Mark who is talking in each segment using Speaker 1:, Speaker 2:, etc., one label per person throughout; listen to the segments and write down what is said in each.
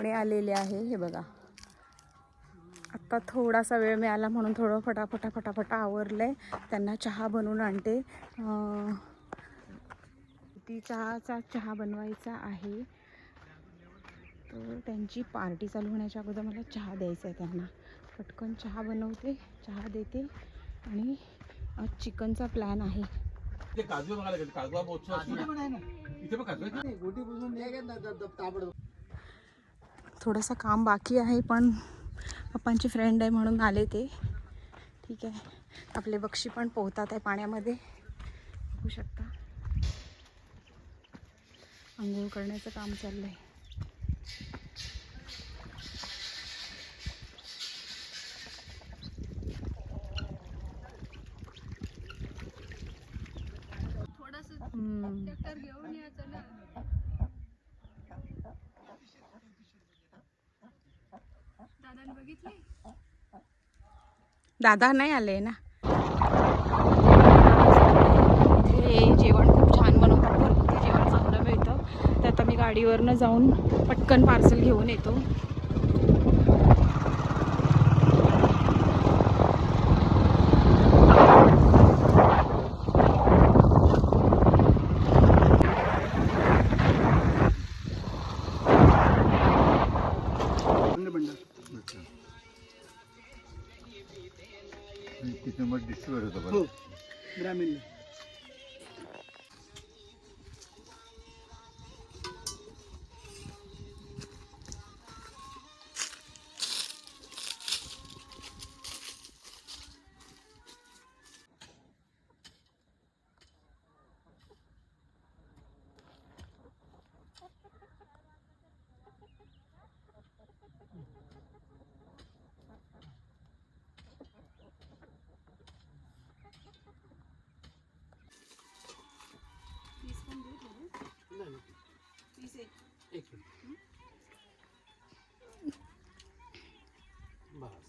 Speaker 1: पाहुणे आलेले आहे. हे बघा. आत्ता थोडासा वेळ मिळाला म्हणून थोडं फटाफटा फटाफटा आवरलंय. त्यांना चहा बनवून आणते. अं, ती चहाचा चहा बनवायचा आहे. तर त्यांची पार्टी चालू होण्याच्या अगोदर मला चहा द्यायचा आहे त्यांना. पटकन चहा बनवते चहा देते. आणि आज चिकनचा प्लॅन आहे.
Speaker 2: ते काजू महोत्सव असतो ना. इथे पण काजू आहे का?
Speaker 1: थोडंसं काम बाकी आहे पण पप्पांची फ्रेंड आहे म्हणून आले ते. ठीक आहे. आपले बक्षी पण पोहतात आहे पाण्यामध्ये. बघू शकता. आंघोळ करण्याचं काम चाललं आहे दादा नाही आले ना. हे जेवण खूप छान बनवतात. घरगुती जेवण चांगलं मिळतं. तर आता मी गाडीवरनं जाऊन पटकन पार्सल घेऊन येतो.
Speaker 2: मग डिस्ट्रीब्युट होतं बरं.
Speaker 3: हो, ग्रामीण एक मिनिट बस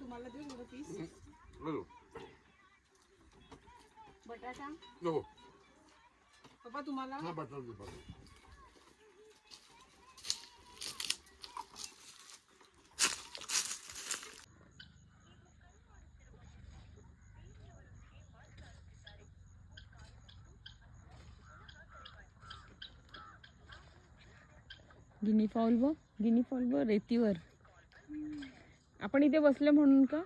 Speaker 1: तुम्हाला देऊ थोडं पीस
Speaker 2: नको.
Speaker 1: बटाटा
Speaker 2: नको.
Speaker 1: पप्पा तुम्हाला
Speaker 2: हा, बटाटा दे, बटाटा.
Speaker 1: गिनी फॉल व गिनी फॉल व रेतीवर. आपण इथे बसले म्हणून का?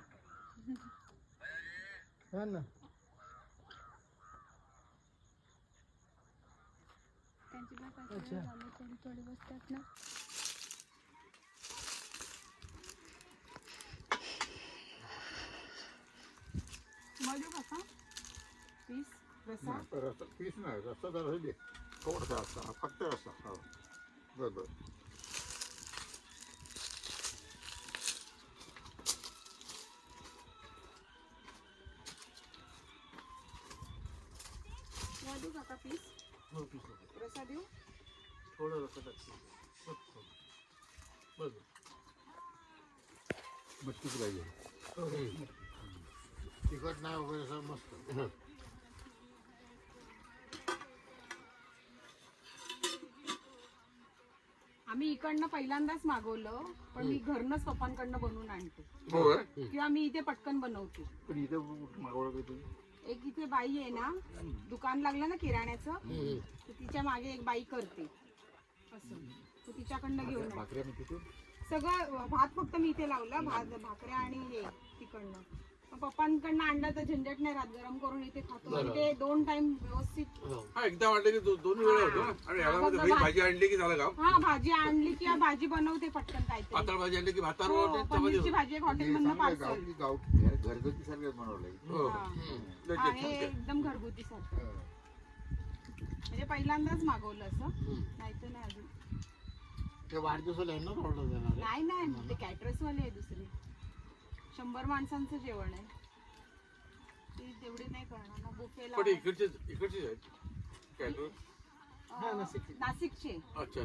Speaker 3: हा ना.
Speaker 1: पीस? रसा
Speaker 2: पीस नाही दे थोडासा रस्ता फक्त रस्ता बरं बरं
Speaker 1: देऊ काका पीस?
Speaker 3: हो पीस नको.
Speaker 1: रसा देऊ?
Speaker 3: थोडं रस्ता टाकतो. बस थोडं. बस.
Speaker 2: मच्छीच पाहिजे तिखट नाही वगैरे सर मस्त.
Speaker 1: आम्ही इकडनं पहिल्यांदाच मागवलं पण मी घरनच पप्पांकडनं बनवून आणते.
Speaker 2: हो
Speaker 1: किंवा मी इथे पटकन बनवते.
Speaker 2: पण इथे मागवलं काही तुम्ही?
Speaker 1: एक इथे बाई आहे ना दुकान लागलं ना किराण्याचं तर तिच्यामागे एक बाई करते. असं. तर तिच्याकडनं घेऊन.
Speaker 2: भाकऱ्या
Speaker 1: सगळं भात फक्त मी इथे लावला भात भाकऱ्या आणि हे तिकडनं. पप्पांकडनं आणलं तर झंझट नाही राहत. गरम करून इथे खातो. आणि ते दोन टाइम व्यवस्थित
Speaker 2: हा एकदा वाटलं की दो- दोन वेळा होतो ना आणि भाजी आणली की झालं का
Speaker 1: हा भाजी आणली किंवा भाजी बनवते पटकन काहीतरी.
Speaker 2: पातळ भाजी आणली की भातावर
Speaker 1: हो,
Speaker 2: चपाती
Speaker 1: पनीरची
Speaker 2: होते.
Speaker 1: भाजी एक हॉटेलमधनं पार्सल.
Speaker 4: घरगुती सारखंच बनवलंय.
Speaker 2: हो.
Speaker 1: हा.
Speaker 2: लय
Speaker 1: आहे
Speaker 2: छान आहे.
Speaker 1: एकदम घरगुती सारखं म्हणजे पहिल्यांदाच मागवलं असं. नाही तर नाही अजून.
Speaker 3: ते वाढदिवसाला आहे ना ऑर्डर देणार आहे.
Speaker 1: नाही नाही ते कॅटरस वाले आहे दुसरे. शंभर माणसांचं जेवण आहे ते तेवढे नाही करणार ना बुफेला
Speaker 2: पण इकडचे इकडचेच आहेत
Speaker 3: हा.
Speaker 1: नाशिकचे
Speaker 2: अच्छा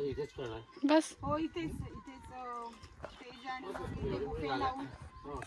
Speaker 3: इथेच करणार
Speaker 1: बस हो इथेच इथेच स्टेज आणि बुफे लावून
Speaker 3: हो.